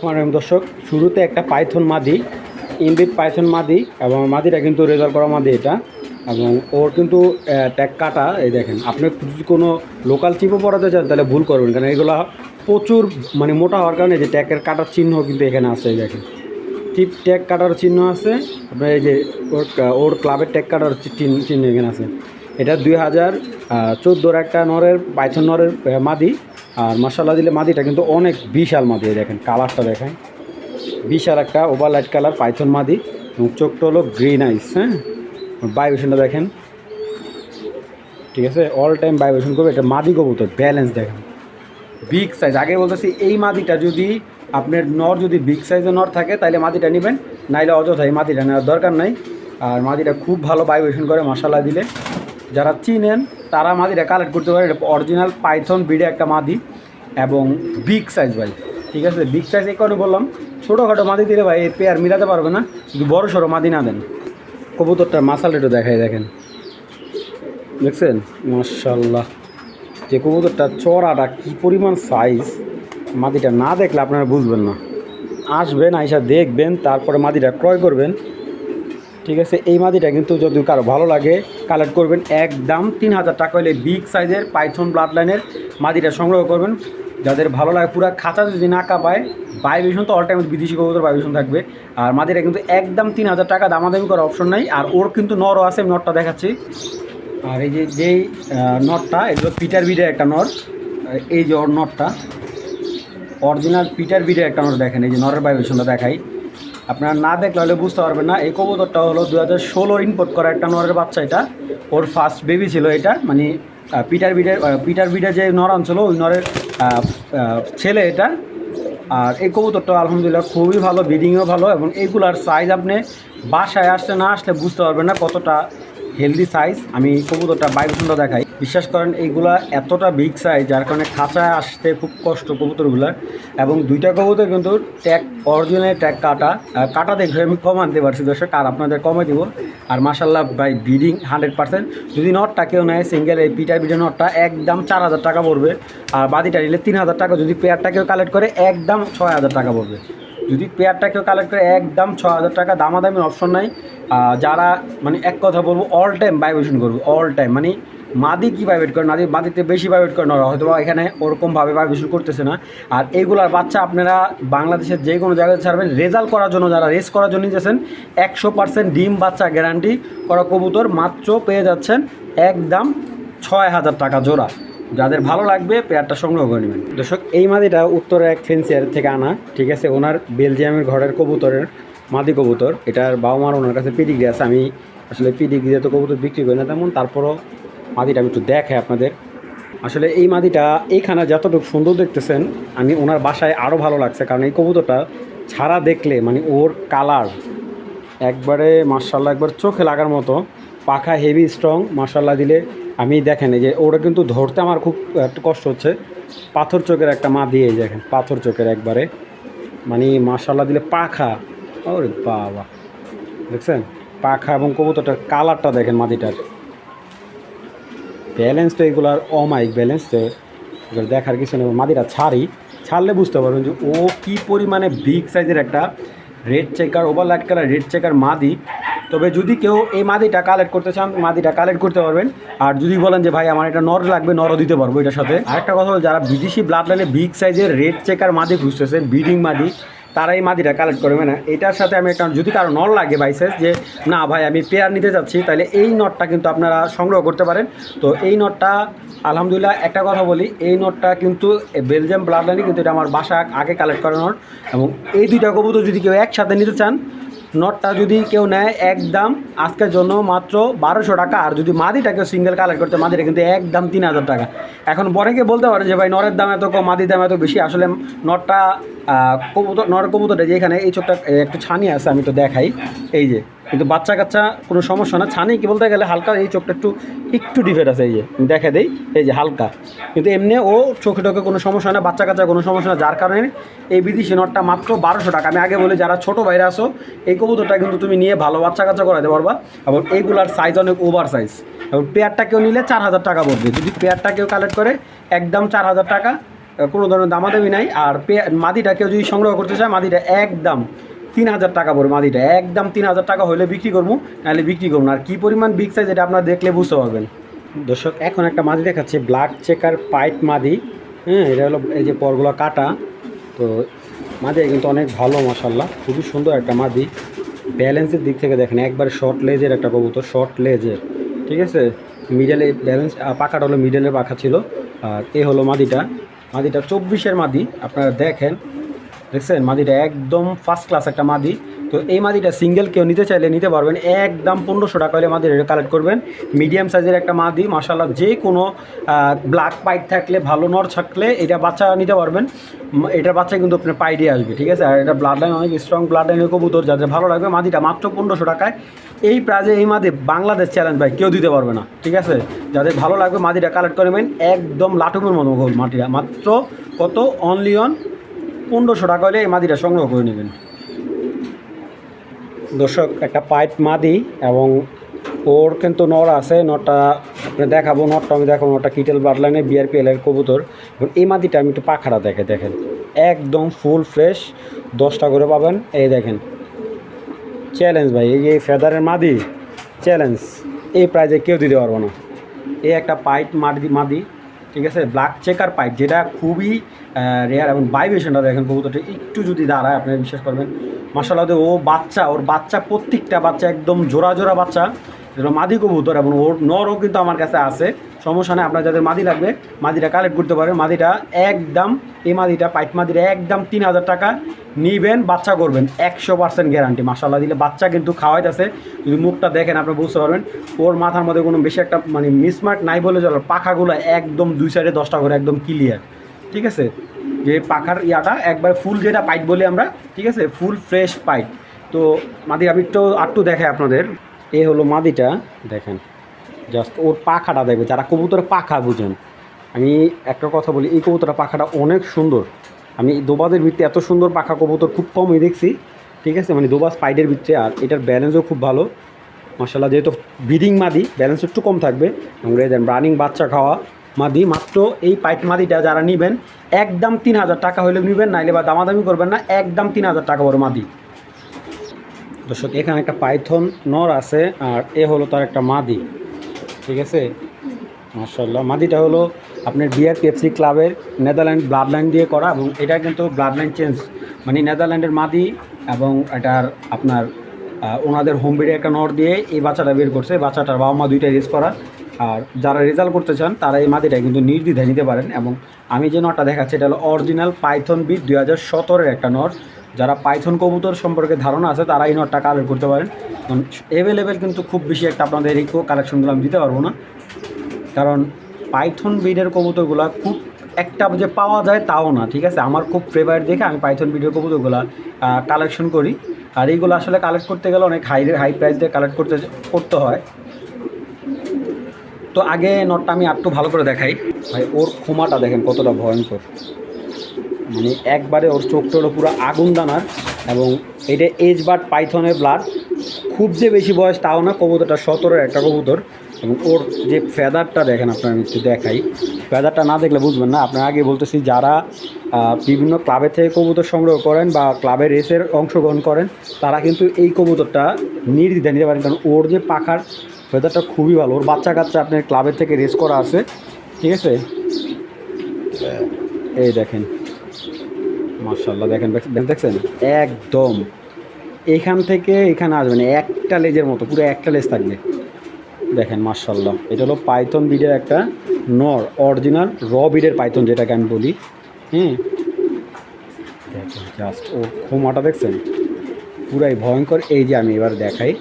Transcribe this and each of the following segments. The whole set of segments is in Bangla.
আমার দর্শক, শুরুতে একটা পাইথন মাদি ইনবিট পাইথন মাদি, এবং মাদিটা কিন্তু রেজাল্ট করা মাদি এটা, এবং ওর কিন্তু ট্যাগ কাটা, এই দেখেন, আপনি যদি কোনো লোকাল চিপও পড়াতে চান, তাহলে ভুল করবেন, কারণ এগুলো প্রচুর মানে মোটা হওয়ার কারণে যে ট্যাগের কাটার চিহ্ন কিন্তু এখানে আছে, এই দেখেন। টিপ ট্যাগ কাটার চিহ্ন আছে, আপনার এই যে ওর ওর ক্লাবের ট্যাগ কাটার চিহ্ন চিহ্ন এখানে আছে। এটা দুই হাজার চোদ্দোর একটা নরের, পাইথন নরের মাদি আর মশালা দিলে মাদিটা কিন্তু অনেক বিশাল মাদি দেখেন, কালারটা দেখেন। বিশাল একটা ওভার লাইট কালার পাইথন মাদি, এবং চোখটা হলো গ্রিন আইস হ্যাঁ? ভাইব্রেশনটা দেখেন। ঠিক আছে? অল টাইম ভাইব্রেশন করবে, এটা মাদি কবুতর ব্যালেন্স দেখেন। বিগ সাইজ আগে বলতেছি, এই মাদিটা যদি আপনার নর যদি বিগ সাইজের নর থাকে তাহলে মাদিটা নেবেন, নাইলে অযথা এই মাদিটা নেওয়ার দরকার নাই। আর মাদিটা খুব ভালো ভাইব্রেশন করে মশালা দিলে। যারা চিনেন, তারা মাদিটা কালেক্ট করতে পারে। অরিজিনাল পাইথন বিডে একটা মাদি এবং বিগ সাইজ ভাই। ঠিক আছে? বিগ সাইজ এই কারণে বললাম। ছোটোখাটো মাদি দিলে ভাই, এই পেয়ার মিলাতে পারবে না। যদি বড় সড়ো মাদি না দেন। কবুতরটার মাসাল একটু দেখায় দেখেন। দেখছেন? মার্শাল্লাহ যে কবুতরটা চড়াটা কী পরিমাণ সাইজ মাদিটা না দেখলে আপনারা বুঝবেন না। আসবেন, আইসা দেখবেন, তারপরে মাদিটা ক্রয় করবেন। ঠিক আছে, এই মাদিটা কিন্তু যদি কারও ভালো লাগে কালেক্ট করবেন একদম তিন হাজার টাকা হলে বিগ সাইজের পাইথন ব্লাড লাইনের মাদিটা সংগ্রহ করবেন। যাদের ভালো লাগে পুরো খাঁচা যদি না কাঁপায় ভাইব্রেশন তো অল টাইম বিদেশি কবুতর ভাইব্রেশন থাকবে। আর মাদিটা কিন্তু একদম তিন হাজার টাকা দামাদামি করার অপশন নাই, আর ওর কিন্তু নরও আছে নটটা দেখাচ্ছি। আর এই যে, যেই নটটা এগুলো পিটার বিডের একটা নর, এই যে ওর নটটা অরিজিনাল পিটার বিডের একটা নর দেখেন, এই যে নরের ভাইব্রেশনটা দেখাই। আপনারা না দেখলে হলে বুঝতে পারবেন না। এই কবুতরটা হলো দু হাজার ষোলোর ইম্পোর্ট করা একটা নরের বাচ্চা এটা। ওর ফার্স্ট বেবি ছিল এটা। মানে পিটার বিডের পিটার বিডের যে নর অঞ্চল ওই নরের ছেলে এটা। আর এই কবুতরটা আলহামদুলিল্লাহ খুবই ভালো ব্রিডিংও ভালো এবং এইগুলার সাইজ আপনি বাসায় আসলে না আসলে বুঝতে পারবেন না কতটা হেলদি সাইজ আমি কবুতরটা বাইরে দেখাই। বিশ্বাস করেন, এইগুলা এতটা বিগ সাইজ যার কারণে খাঁচায় আসতে খুব কষ্ট কবুতরগুলার এবং দুইটা কবুতর কিন্তু ট্যাগ অরিজিনাল ট্যাগ কাটা। কাটা দেখে আমি কম আনতে পারছি, দর্শক, আর আপনাদের কমে দিব। আর মাসাল্লাহ বাই ব্রিডিং হান্ড্রেড পার্সেন্ট যদি নটটা কেউ নেয় সিঙ্গেল এই পিটার বিডের নটটা, একদম চার হাজার টাকা পড়বে। আর বাদিটা নিলে তিন হাজার টাকা। যদি পেয়ারটা কেউ কালেক্ট করে, একদম ছয় হাজার টাকা পড়বে। যদি পেয়ারটা কেউ কালেক্ট করে একদম ছ হাজার টাকা দামাদামি অপশন নাই যারা মানে এক কথা বলব অল টাইম ভাইব্রেশন করবে অল টাইম মানে মাদি কী ভাইব্রেট করে? মাদি মাদিতে বেশি ভাইব্রেট করে না হয়তো এখানে ওরকমভাবে ভাইব্রেশন করতেছে না। আর এইগুলার বাচ্চা আপনারা বাংলাদেশের যে কোনো জায়গায় ছাড়বেন রেজাল্ট করার জন্য যারা রেস করার জন্য নিতেছেন, একশো পার্সেন্ট ডিম বাচ্চা গ্যারান্টি করা কবুতর মাত্র পেয়ে যাচ্ছেন একদম ছয় হাজার টাকা জোড়া। যাদের ভালো লাগবে পেয়ারটা সংগ্রহ করে নেবেন। দর্শক, এই মাদিটা উত্তরের এক ফেন্সিয়ার থেকে আনা, ঠিক আছে? ওনার বেলজিয়ামের ঘরের কবুতরের মাদি কবুতর। এটার বাবা মার ওনার কাছে পিডিগ্রি আছে। আমি আসলে পিডিগ্রি তো কবুতর বিক্রি করি না তেমন, তারপরও মাদিটা আমি একটু দেখে আপনাদের। আসলে এই মাদিটা এইখানে যতটুকু সুন্দর দেখতেছেন, আমি ওনার বাসায় আরও ভালো লাগছে। কারণ এই কবুতরটা ছাড়া দেখলে মানে ওর কালার একবারে মার্শাল্লাহ একবার চোখে লাগার মতো, পাখা হেভি স্ট্রং মার্শাল্লাহ দিলে আমি দেখেন এই যে ওটা কিন্তু ধরতে আমার খুব একটু কষ্ট হচ্ছে। পাথর চোখের একটা মা দিয়ে দেখেন, পাথর চোখের একবারে। মানে মার্শাল্লাহ দিলে পাখা, ওরে বাবা। দেখছেন? পাখা এবং কবুতরটার কালারটা দেখেন মাদিটার ব্যালেন্স তো এগুলার অমাইক ব্যালেন্স তো। এগুলো দেখার কিছু নেই মাদিটা ছাড়ি। ছাড়লে বুঝতে পারবেন যে ও কী পরিমাণে বিগ সাইজের একটা red checker over light colour red checker মাদি তবে যদি কেউ এই মাদিটা কালেক্ট করতে চান, মাদিটা কালেক্ট করতে পারবেন। আর যদি বলেন যে, ভাই, আমার এটা নর লাগবে, নরও দিতে পারব এটার সাথে। আরেকটা কথা হলো, যারা বিদেশি ব্লাড লাইনে বিগ সাইজের রেড চেকার মাদি খুঁজতেছেন ব্রিডিং মাদি তারা এই মাদিটা কালেক্ট করবে না। এটার সাথে আমি একটা যদি কারও নর লাগে বাইসেস যে, না, ভাই, আমি পেয়ার নিতে যাচ্ছি, তাহলে এই নটটা কিন্তু আপনারা সংগ্রহ করতে পারেন। তো এই নটটা, আলহামদুলিল্লাহ, একটা কথা বলি, এই নটটা কিন্তু বেলজিয়াম ব্লাড লাইনে কিন্তু এটা আমার বাসা আগে কালেক্ট করা নট। এবং এই দুইটা কবুতর যদি কেউ একসাথে নিতে চান নটটা যদি কেউ নেয় একদম আজকের জন্য মাত্র বারোশো টাকা। আর যদি মাদিটা কেউ সিঙ্গেল কালার করতে, মাদিটা কিন্তু একদম তিন হাজার টাকা। এখন বরেকে বলতে পারে যে, ভাই নরের দাম এত কম, মাদির দাম এত বেশি। আসলে নটটা কবুতর নর কবুতরটা যে এখানে এই চোখটা একটু ছানি আছে, আমি তো দেখাই। এই যে কিন্তু বাচ্চা কাচ্চা কোনো সমস্যা না। ছানি কি বলতে গেলে হালকা, এই চোখটা একটু একটু ডিফেট আছে, এই যে দেখে দেই, এই যে হালকা। কিন্তু এমনি ও চোখে টোকে কোনো সমস্যা না, বাচ্চা কাচ্চা কোনো সমস্যা না, যার কারণে এই বিদেশি নটটা মাত্র বারোশো টাকা। আমি আগে বলি, যারা ছোটো বাইরে আসো এই কবুতরটা কিন্তু তুমি নিয়ে ভালো বাচ্চা কাচ্চা করাতে পারবা। এবং এইগুলার সাইজ অনেক ওভার সাইজ এবং পেয়ারটা কেউ নিলে চার হাজার টাকা পড়বে। যদি পেয়ারটা কেউ কালেক্ট করে, একদম চার হাজার টাকা, কোনো ধরনের দামাদামি নাই। আর পে মাদিটা কেউ যদি সংগ্রহ করতে চায়, মাদিটা একদম তিন হাজার টাকা পড়বে মাদিটা। একদম তিন হাজার টাকা হলে বিক্রি করব, নাহলে বিক্রি করব না। আর কী পরিমাণ বিগ সাইজ এটা আপনারা দেখলে বুঝতে পারবেন। দর্শক, এখন একটা মাদি দেখাচ্ছে ব্ল্যাক চেকার পাইট মাদি। হ্যাঁ এটা হলো এই যে পরগুলো কাটা। তো মাদি কিন্তু অনেক ভালো মশাল্লা খুবই সুন্দর একটা মাদি। ব্যালেন্সের দিক থেকে দেখেন, একবারে শর্ট লেজের একটা কবুতর শর্ট লেজের ঠিক আছে? মিডলে ব্যালেন্স পাখাটা হলো মিডলের পাখা ছিল। আর এ হলো মাদিটা। মাদিটা চব্বিশের মাদি। আপনারা দেখেন দেখছেন? মাদিটা একদম ফার্স্ট ক্লাস একটা মাদি। তো এই মাদিটা সিঙ্গেল কেউ নিতে চাইলে নিতে পারবেন। একদম পনেরোশো টাকা হলে মাদির এটা কালেক্ট করবেন। মিডিয়াম সাইজের একটা মাদি মাসাল্লাহ যে কোনো ব্ল্যাক পাইট থাকলে, ভালো নর থাকলে এটা বাচ্চা নিতে পারবেন। এটার বাচ্চা কিন্তু আপনার পাই দিয়ে আসবে, ঠিক আছে? আর এটা ব্লাড লাইন অনেক স্ট্রং ব্লাড লাইনের কবুতর, যাদের ভালো লাগবে, মাদিটা মাত্র পনেরোশো টাকায়। এই প্রাইজে এই মাদি বাংলাদেশ চ্যালেঞ্জ ভাই, কেউ দিতে পারবে না, ঠিক আছে? যাদের ভালো লাগবে, মাদিটা কালেক্ট করবেন একদম লাটুমের মতো গোল মাটিটা। মাত্র কত? অনলি অন পনেরোশো টাকা হলে এই মাদিটা সংগ্রহ করে নেবেন। দর্শক, একটা পাইপ মাদি এবং ওর কিন্তু নর আছে, নরটা আপনি দেখাবো, নরটা আমি দেখাবো, নরটা কিটেল বাটলাইনে বিআরপিএল এর কবুতর। এবং এই মাদিটা আমি একটু পাখাটা দেখে, দেখেন। একদম ফুল ফ্রেশ, দশটা করে পাবেন। এই দেখেন। চ্যালেঞ্জ ভাই, এই যে ফেদারের মাদি, চ্যালেঞ্জ। এই প্রাইজে কেউ দিতে পারব না। এই একটা পাইপ মাদি মাদি। ঠিক আছে? ব্ল্যাক চেকার পাইপ যেটা খুবই রেয়ার এবং ভাইব্রেশনটা দেখেন কবুতরটা, একটু যদি দাঁড়ায় আপনি বিশ্বাস করবেন। মাসালাতে ও বাচ্চা, ওর বাচ্চা প্রত্যেকটা বাচ্চা একদম জোড়া জোড়া বাচ্চা। যেটা মাদি কবুতর এবং ওর নরও কিন্তু আমার কাছে আছে। সমস্যা নেই, আপনার যাদের মাদি লাগবে, মাদিটা কালেক্ট করতে পারেন। মাদিটা একদম, এই মাদিটা, পাইপ মাদিটা একদম তিন হাজার টাকা নিবেন, বাচ্চা করবেন। একশো পার্সেন্ট গ্যারান্টি মাসাল্লাহ দিলে বাচ্চা কিন্তু খাওয়াইতেছে। যদি মুখটা দেখেন, আপনি বুঝতে পারবেন, ওর মাথার মধ্যে কোনো বেশি একটা মানে মিসমার্ট নাই বলে চলো পাখাগুলো একদম দুই সাইডে দশটা করে, একদম ক্লিয়ার ঠিক আছে? যে পাখার ইয়াটা একবার ফুল যেটা পাইপ বলি আমরা, ঠিক আছে? Full fresh pipe. তো মাদি আমি একটু আটটু দেখাই আপনাদের। এ হলো মাদিটা, দেখেন। জাস্ট ওর পাখাটা দেখবে, যারা কবুতরের পাখা বুঝেন। আমি একটা কথা বলি, এই কবুতরের পাখাটা অনেক সুন্দর। আমি দোবাজের ভিত্তি এত সুন্দর পাখা কবুতর খুব কমই দেখছি, ঠিক আছে? মানে দোবাজ পাইডের ভিতরে আর এটার ব্যালেন্সও খুব ভালো। মাসাল্লাহ যেহেতু ব্রিডিং মাদি ব্যালেন্স একটু কম থাকবে। এবং দেন রানিং বাচ্চা খাওয়া মাদি, মাত্র এই পাইপ মাদিটা যারা নেবেন, একদম তিন হাজার টাকা হলে নেবেন, নাইলে বা দামাদামি করবেন না, একদম তিন হাজার টাকা বড় মাদি। দর্শক, এখানে একটা পাইথন নর আছে, আর এ হলো তার একটা মাদি। ঠিক আছে? মার্শাল্লাহ মাদিটা হলো আপনার বিআর পেপসি ক্লাবের নেদারল্যান্ড ব্লাড লাইন দিয়ে করা এবং এটা কিন্তু ব্লাড লাইন চেঞ্জ। মানে নেদারল্যান্ডের মাদি এবং এটার আপনার ওনাদের হোম বিডে একটা নর দিয়ে এই বাচ্চাটা বের করছে। বাচ্চাটার বাবা মা দুইটাই রেস করা। আর যারা রেজাল্ট করতে চান, তারা এই মাদিটা কিন্তু নির্দ্বিধায় নিতে পারেন এবং আমি যে নরটা দেখাচ্ছি, এটা হলো অরিজিনাল পাইথন বিট দুই হাজার একটা নর যারা পাইথন কবুতর সম্পর্কে ধারণা আছে, তারা এই নটটা কালেক্ট করতে পারেন। অ্যাভেলেবেল কিন্তু খুব বেশি একটা আপনাদের এই কালেকশনগুলো আমি দিতে পারব না। কারণ পাইথন ব্রিডের কবুতরগুলো খুব একটা যে পাওয়া যায় তাও না, ঠিক আছে? আমার খুব ফেভারিট দেখে আমি পাইথন ব্রিডের কবুতরগুলো কালেকশন করি। আর এইগুলো আসলে কালেক্ট করতে গেলে অনেক হাই হাই প্রাইস দিয়ে কালেক্ট করতে করতে হয়। তো আগে নটটা আমি একটু ভালো করে দেখাই। ভাই, ওর ক্ষমাটা দেখেন কতটা ভয়ঙ্কর। মানে একবারে ওর চোখটা পুরো আগুন দানার এবং এটা এজ বাট পাইথনের ব্লাড খুব যে বেশি বয়স তাও না, কবুতরটা সতেরোর একটা কবুতর। এবং ওর যে ফেদারটা দেখেন আপনার, আমি একটু দেখাই। ফেদারটা না দেখলে বুঝবেন না, আপনার আগে বলতেছি যারা বিভিন্ন ক্লাবের থেকে কবুতর সংগ্রহ করেন বা ক্লাবে রেসের অংশগ্রহণ করেন, তারা কিন্তু এই কবুতরটা নির্দ্বিধায় নিতে পারেন। কারণ ওর যে পাখার ফেদারটা খুবই ভালো। ওর বাচ্চা কাচ্চা আপনার ক্লাবের থেকে রেস করা আছে, ঠিক আছে? এই দেখেন। মার্শাল্লাহ দেখেন, দেখ- দেখছেন? একদম। এখান থেকে এখানে আসবে না, একটা লেজের মতো, পুরো একটা লেজ থাকবে। দেখেন মার্শাল্লাহ এটা হলো পাইথন বিডের একটা নর, অরিজিনাল র বিডের পাইথন যেটাকে আমি বলি হ্যাঁ দেখেন জাস্ট ওর ক্ষমাটা দেখছেন? পুরাই ভয়ঙ্কর। এই যে আমি এবার দেখাই,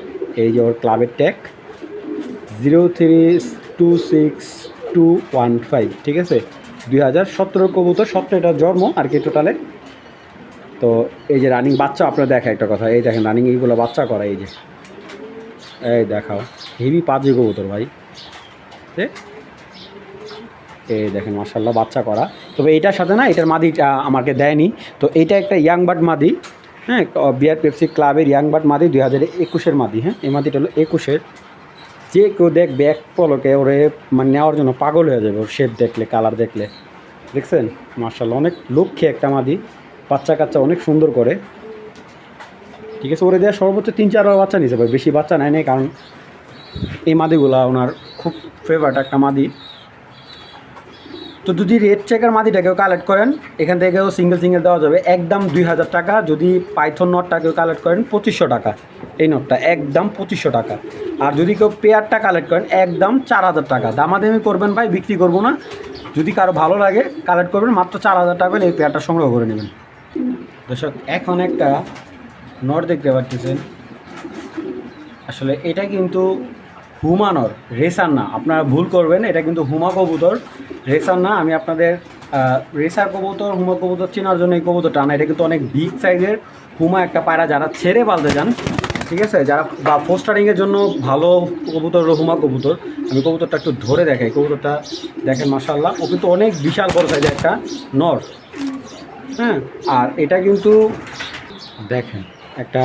এই যে ওর ক্লাবের tag zero three two six two one five, ঠিক আছে? দুই হাজার সতেরো কবুতর, সতেরোটা জন্ম আর কি টোটালে তো এই যে রানিং বাচ্চা আপনার দেখা একটা কথা, এই দেখেন রানিং এইগুলো বাচ্চা করা, এই যে। এই দেখাও, হেভি পাঁচি কবুতর ভাই। এই দেখেন মার্শাল্লাহ বাচ্চা করা। তবে এইটার সাথে না, এটার মাদি আমাকে দেয়নি। তো এইটা একটা ইয়াং বার্ড মাদি হ্যাঁ বিয়ার পেপসি ক্লাবের ইয়াং বার্ড মাদি, দুই হাজার একুশের মাদি হ্যাঁ এই মাদিটা হলো একুশের। যে কেউ দেখবে, এক পলকে ওরে মানে নেওয়ার জন্য পাগল হয়ে যাবে, ওর শেপ দেখলে কালার দেখলে। দেখছেন? মার্শাল অনেক লক্ষ্যে একটা মাদি। বাচ্চা কাচ্চা অনেক সুন্দর করে। ঠিক আছে, ওরে দেওয়া সর্বোচ্চ তিন চারবার বাচ্চা নিতে পারে বেশি বাচ্চা নেয় নাই কারণ এই মাদিগুলা ওনার খুব ফেভারিট একটা মাদি। তো যদি রেড চেকার মাদিটাকেও কালেক্ট করেন, এখান থেকেও সিঙ্গেল সিঙ্গেল দেওয়া যাবে। একদম দুই হাজার টাকা, যদি পাইথন নটটাকেও কালেক্ট করেন, পঁচিশশো টাকা। এই নটটা একদম পঁচিশশো টাকা। আর যদি কেউ পেয়ারটা কালেক্ট করেন, একদম চার হাজার টাকা। দামাদামি করবেন ভাই, বিক্রি করব না। যদি কারও ভালো লাগে কালেক্ট করবেন, মাত্র চার হাজার টাকা এই পেয়ারটা সংগ্রহ করে নেবেন। দর্শক, এখন একটা নর দেখতে পাচ্ছেন। আসলে এটা কিন্তু হুমানর রেসার না। আপনারা ভুল করবেন, এটা কিন্তু হুমা কবুতর, রেসার না। আমি আপনাদের রেসার কবুতর, হুমা কবুতর চেনার জন্য এই কবুতরটা না এটা কিন্তু অনেক বিগ সাইজের হুমা একটা পায়রা, যারা ছেড়ে পালতে যান, ঠিক আছে? যারা, বা পোস্টারিংয়ের জন্য ভালো কবুতর হলো হুমা কবুতর। আমি কবুতরটা একটু ধরে দেখাই। কবুতরটা দেখেন মাসাল্লাহ ও কিন্তু অনেক বিশাল বড় সাইজের একটা নর। হ্যাঁ আর এটা কিন্তু দেখেন, একটা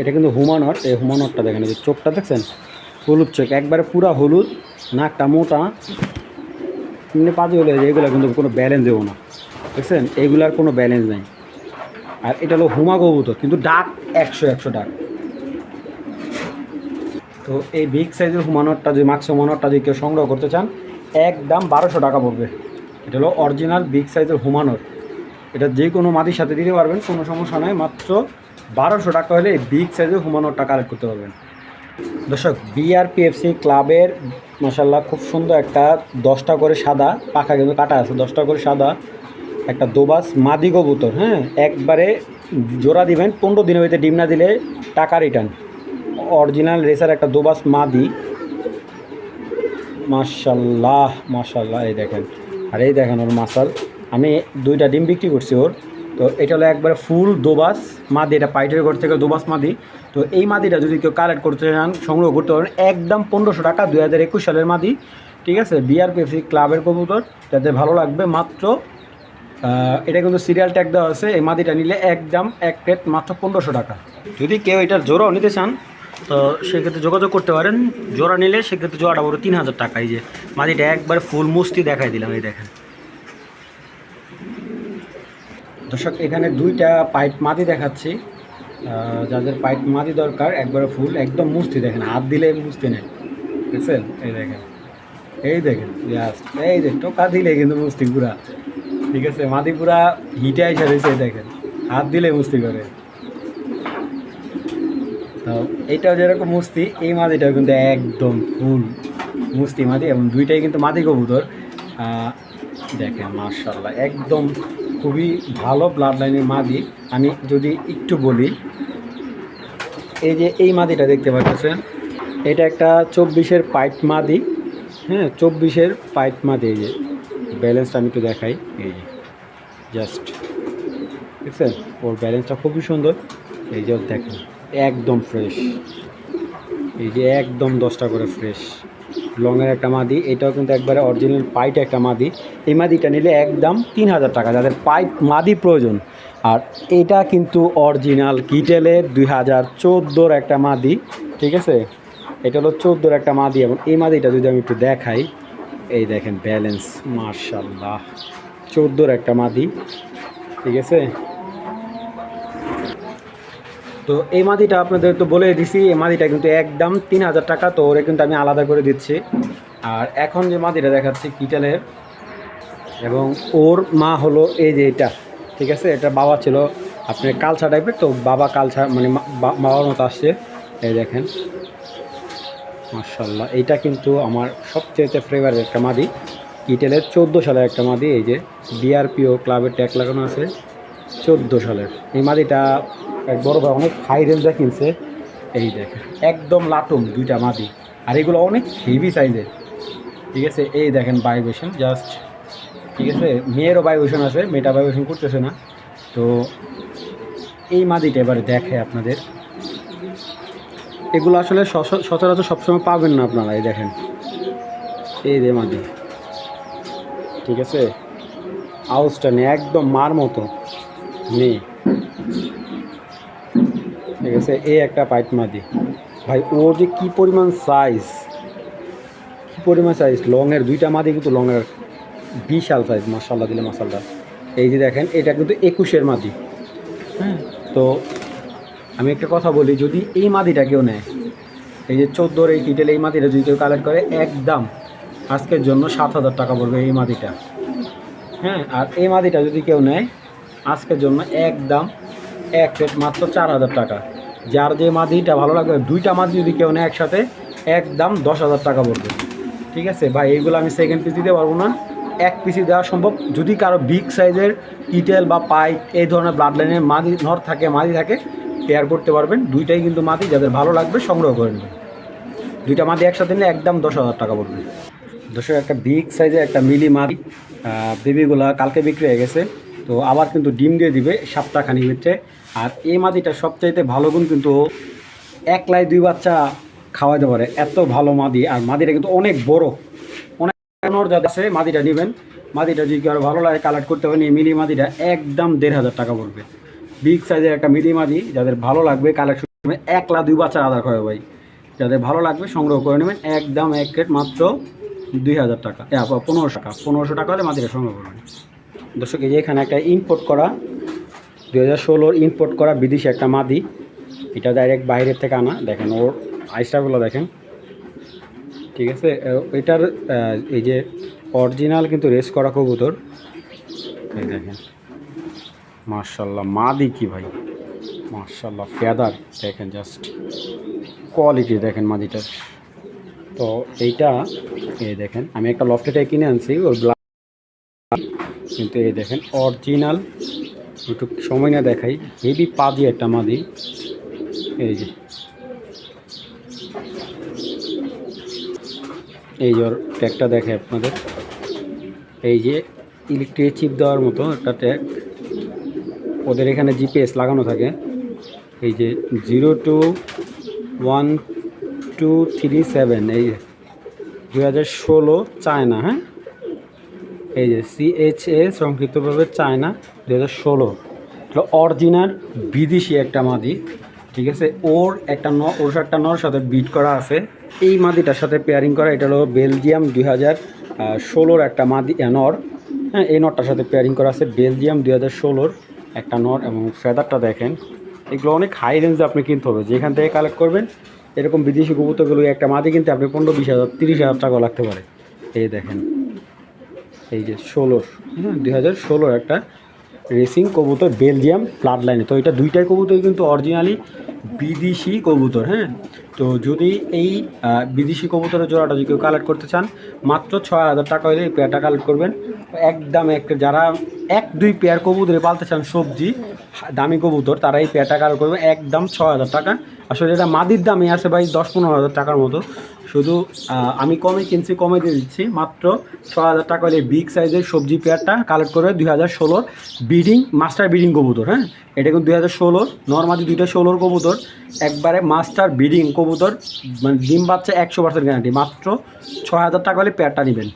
এটা কিন্তু হুমানট এই হুমানটটা দেখেন, এই যে চোখটা দেখছেন? হলুদ চোখ, একবারে পুরা হলুদ, নাকটা মোটা। এমনি পাজি হলে এগুলো কিন্তু কোনো ব্যালেন্স দেবো না, দেখছেন? এগুলার কোনো ব্যালেন্স নেই। আর এটা হলো হুমা কবুতর, কিন্তু ডাক, একশো একশো ডাক। তো এই বিগ সাইজের হুমানটটা যদি মাক্স হুমানটটা যদি কেউ সংগ্রহ করতে চান, একদম বারোশো টাকা পড়বে। এটা হলো অরিজিনাল বিগ সাইজের হুমানট এটা যে কোনো মাটির সাথে দিতে পারবেন, কোনো সমস্যা নয় মাত্র বারোশো টাকা হলে বিগ সাইজের হুমানটটা কালেক্ট করতে পারবেন। দর্শক বিআরপিএফসি ক্লাবের মাসাল্লাহ খুব সুন্দর একটা দশটা করে সাদা, পাখা কিন্তু কাটা আছে, দশটা করে সাদা একটা দোবাস মাদি কবুতর হ্যাঁ? একবারে জোড়া দিবেন, পনেরো দিনের ভিতরে ডিম না দিলে টাকা রিটার্ন অরিজিনাল রেসার একটা দোবাস মাদি। মাশাল্লাহ মাশাল্লাহ এই দেখেন। আর এই দেখেন ওর মাসাল। আমি দুইটা ডিম বিক্রি করছি ওর। তো এটা হলো একবারে ফুল দোবাস মাদি, এটা পাইটের ঘর থেকে দোবাস মাদি। তো এই মাদিটা যদি কেউ কালেক্ট করতে চান, সংগ্রহ করতে পারেন, একদম পনেরোশো টাকা দুই হাজার একুশ সালের মাদি। ঠিক আছে? বিআরপিএফসি ক্লাবের কবুতর, যাতে ভালো লাগবে। মাত্র এটা কিন্তু সিরিয়াল ট্যাগ দেওয়া আছে। এই মাদিটা নিলে একদম এক প্লেট মাত্র পনেরোশো টাকা। যদি কেউ এটার জোড়াও নিতে চান, তো সেক্ষেত্রে যোগাযোগ করতে পারেন। জোড়া নিলে সেক্ষেত্রে জোড়াটা বড় তিন হাজার টাকা। এই যে মাদিটা একবার ফুল মুস্তি দেখাই দিলাম, এই দেখেন। দর্শক, এখানে দুইটা পাইপ মাদি দেখাচ্ছি। যাদের পাইপ মাদি দরকার, একবারে ফুল, একদম মুস্তি দেখেন, হাত দিলে মুস্তি নেই। দেখছেন? এই দেখেন। এই দেখেন এই যে টোকা দিলে কিন্তু মুস্তি পুরা। ঠিক আছে, মাদি পুরা হিটে আইসা রয়েছে দেখেন। হাত দিলে মুস্তি করে। তো এইটাও যেরকম মুস্তি এই মাদিটাও কিন্তু একদম ফুল মুস্তি মাদি এবং দুইটাই কিন্তু মাদি কবুতর। দেখেন মার্শাল্লাহ একদম খুবই ভালো ব্লাড লাইনের মাদি। আমি যদি একটু বলি, এই যে এই মাদিটা দেখতে পাচ্ছেন, এটা একটা চব্বিশের পাইট মাদি। হ্যাঁ চব্বিশের পাইট মাদি এই যে। ব্যালেন্সটা আমি একটু দেখাই, এই যে জাস্ট দেখছেন? ওর ব্যালেন্সটা খুবই সুন্দর। এই যে দেখেন, একদম ফ্রেশ এই যে একদম দশটা করে ফ্রেশ লংয়ের একটা মাদি, এটাও কিন্তু একবারে অরিজিনাল পাইট একটা মাদি। এই মাদিটা নিলে একদম তিন হাজার টাকা, যাদের পাইপ মাদি প্রয়োজন। আর এটা কিন্তু অরিজিনাল কিটেলের দুই হাজার চোদ্দোর একটা মাদি, ঠিক আছে? এটা হলো চোদ্দোর একটা মাদি এবং এই মাদিটা যদি আমি একটু দেখাই, এই দেখেন ব্যালেন্স মার্শাল্লাহ চোদ্দোর একটা মাদি, ঠিক আছে? তো এই মাদিটা আপনাদের তো বলে দিছি, এই মাদিটা কিন্তু একদম তিন হাজার টাকা, তো ওরে কিন্তু আমি আলাদা করে দিচ্ছি। আর এখন যে মাদিটা দেখাচ্ছি, কিটেলের, এবং ওর মা হলো এই যে এটা, ঠিক আছে? এটা বাবা ছিল আপনার কালসা টাইপের তো বাবা কালসা মানে বাবার মতো আসছে। এই দেখেন মার্শাল্লাহ এইটা কিন্তু আমার সবচেয়ে ফেভারিট একটা মাদি। ইটেলের চোদ্দ সালের একটা মাদি, এই যে বিআরপিও ক্লাবের ট্যাগ লাগানো আছে। চোদ্দ সালের। এই মাদিটা এক বড় ভাই অনেক হাই রেঞ্জে কিনছে। এই দেখেন, একদম লাটুম দুইটা মাদি আর এগুলো অনেক হেভি সাইজের ঠিক আছে, এই দেখেন ভাইব্রেশন জাস্ট ঠিক আছে, মেয়েরও ভাইব্রেশন আছে, মেয়েটা ভাইব্রেশন করতেছে না। তো এই মাদিটা এবারে দেখে আপনাদের। এগুলো আসলে সচ- সচরাচর সবসময় পাবেন না আপনারা, এই দেখেন। এই রে মাদি ঠিক আছে আউসটা নেই একদম মার মতো। নেই। ঠিক আছে এই একটা পাইট মাদি ভাই ওর যে কী পরিমাণ সাইজ কী পরিমাণ সাইজ লংয়ের দুইটা মাদি কিন্তু লংয়ের বিশাল সাইজ মাসাল্লাহ দিলে মাসাল্লাহ এই যে দেখেন এটা কিন্তু একুশের মাদি হ্যাঁ। তো আমি একটা কথা বলি যদি এই মাদিটা কেউ নেয় এই যে চোদ্দোর এই কিটেল এই মাদিটা যদি কেউ কালেক্ট করে একদম আজকের জন্য সাত হাজার টাকা পড়বে এই মাদিটা হ্যাঁ। আর এই মাদিটা যদি কেউ নেয় আজকের জন্য একদম এক প্লেট মাত্র চার হাজার টাকা। যার যে মাদিটা ভালো লাগবে, দুইটা মাদি যদি কেউ নেয় একসাথে একদম দশ হাজার টাকা পড়বে। ঠিক আছে? ভাই, এইগুলো আমি সেকেন্ড পিস দিতে পারব না। এক পিসি দেওয়া সম্ভব। যদি কারও বিগ সাইজের কিটেল বা পাইপ, এই ধরনের ব্লাড লাইনের মাদি, নর থাকে, মাদি থাকে পেয়ার করতে পারবেন। দুইটাই কিন্তু মাদি, যাদের ভালো লাগবে, সংগ্রহ করে নেবেন। দুইটা মাদি একসাথে নিলে একদম দশ হাজার টাকা পড়বে। দর্শক, একটা বিগ সাইজের একটা মিলি মাদি বেবিগুলা কালকে বিক্রি হয়ে গেছে। তো আবার কিন্তু ডিম দিয়ে দিবে সপ্তাহখানির ভিতরে। আর এই মাদিটা সবচাইতে ভালো গুণ কিন্তু ও এক লাই দুই বাচ্চা খাওয়াতে পারে। এত ভালো মাদি আর মাদিটা কিন্তু অনেক বড়। অনেক যাদের আছে মাদিটা নেবেন। মাদিটা যদি কারও ভালো লাগে কালেক্ট করতে পারেন, এই মিলি মাদিটা একদম দেড় হাজার টাকা পড়বে। বিগ সাইজের একটা মিলি মাদি যাদের ভালো লাগবে কালেকশন এক লাখ দুই বাচ্চা আধার খাওয়া ভাই। যাদের ভালো লাগবে সংগ্রহ করে নেবেন, একদম এক রেট মাত্র দুই হাজার টাকা। পনেরোশো টাকা। পনেরোশো টাকা হলে মাদিটা সংগ্রহ করবেন দর্শক, এই যে এখানে একটা ইম্পোর্ট করা দু হাজার ষোলোর ইম্পোর্ট করা বিদেশি একটা মাদি, এটা ডাইরেক্ট বাইরের থেকে আনা, দেখেন ওর আইসটাগুলো দেখেন। ঠিক আছে? এটার এই যে অরিজিনাল কিন্তু রেস করা কবুতর। এই দেখেন। মার্শাল্লাহ মাদি কি ভাই? মার্শাল্লাহ ফেদার দেখেন জাস্ট কোয়ালিটি দেখেন মাদিটার। তো এইটা, এই দেখেন, আমি একটা লফটেটাই কিনে আনছি, ওর কিন্তু এই দেখেন অরিজিনাল একটু সময় না দেখাই। হেভি পাজি একটা মাদি। এই যে। এই যে ট্যাগটা দেখে আপনাদের। এই যে ইলেকট্রিক চিপ দেওয়ার মতো একটা ট্যাগ ওদের এখানে জিপিএস লাগানো থাকে। এই যে zero two one two three seven এই দু হাজার ষোলো চায়না হ্যাঁ? এই যে সিএইচএ সংক্ষিপ্তভাবে চায়না দু হাজার ষোলো। অরিজিনাল বিদেশি একটা মাদি, ঠিক আছে? ওর একটা ন ওর একটা নর সাথে বিট করা আছে। এই মাদিটার সাথে পেয়ারিং করা, এটা হলো বেলজিয়াম দুই হাজার ষোলোর একটা মাদি নর। হ্যাঁ এই নরটার সাথে পেয়ারিং করা আছে বেলজিয়াম দুই হাজার ষোলোর একটা নর এবং ফেদারটা দেখেন। এগুলো অনেক হাই রেঞ্জে আপনি কিনতে হবে। যেখান থেকে কালেক্ট করবেন, এরকম বিদেশি কবুতরগুলো একটা মাদি কিনতে আপনি পনেরো, বিশ হাজার, তিরিশ হাজার টাকা লাগতে পারে। এই দেখেন। এই যে ষোলোর হ্যাঁ দুই হাজার ষোলোর একটা রেসিং কবুতর বেলজিয়াম ব্লাড লাইনে তো এটা দুইটাই কবুতর কিন্তু অরিজিনালি বিদেশি কবুতর হ্যাঁ? তো যদি এই বিদেশি কবুতরের জোড়াটা যদি কেউ কালেক্ট করতে চান, মাত্র ছয় হাজার টাকা হলে এই পেয়ারটা কালেক্ট করবেন। একদম এক যারা এক দুই পেয়ার কবুতরে পালতে চান সবজি দামি কবুতর, তারা এই পেয়ারটা কালেক্ট করবে। একদম ছয় হাজার টাকা। আসলে এটা মাদির দামই আছে ভাই দশ পনেরো হাজার টাকার মতো। শুধু আমি কমে কিনছি, কমে দিয়ে দিচ্ছি। মাত্র ছ হাজার টাকা হলে বিগ সাইজের সবজি পেয়ারটা কালেক্ট করে দুই হাজার ষোলোর ব্রিডিং মাস্টার ব্রিডিং কবুতর হ্যাঁ? এটা কিন্তু দুই হাজার ষোলোর নর্মালি দুইটা ষোলোর কবুতর, একবারে মাস্টার ব্রিডিং কবুতর মানে ডিম বাচ্চা একশো পার্সেন্ট গ্যারান্টি মাত্র ছ হাজার টাকা হলে পেয়ারটা নেবেন।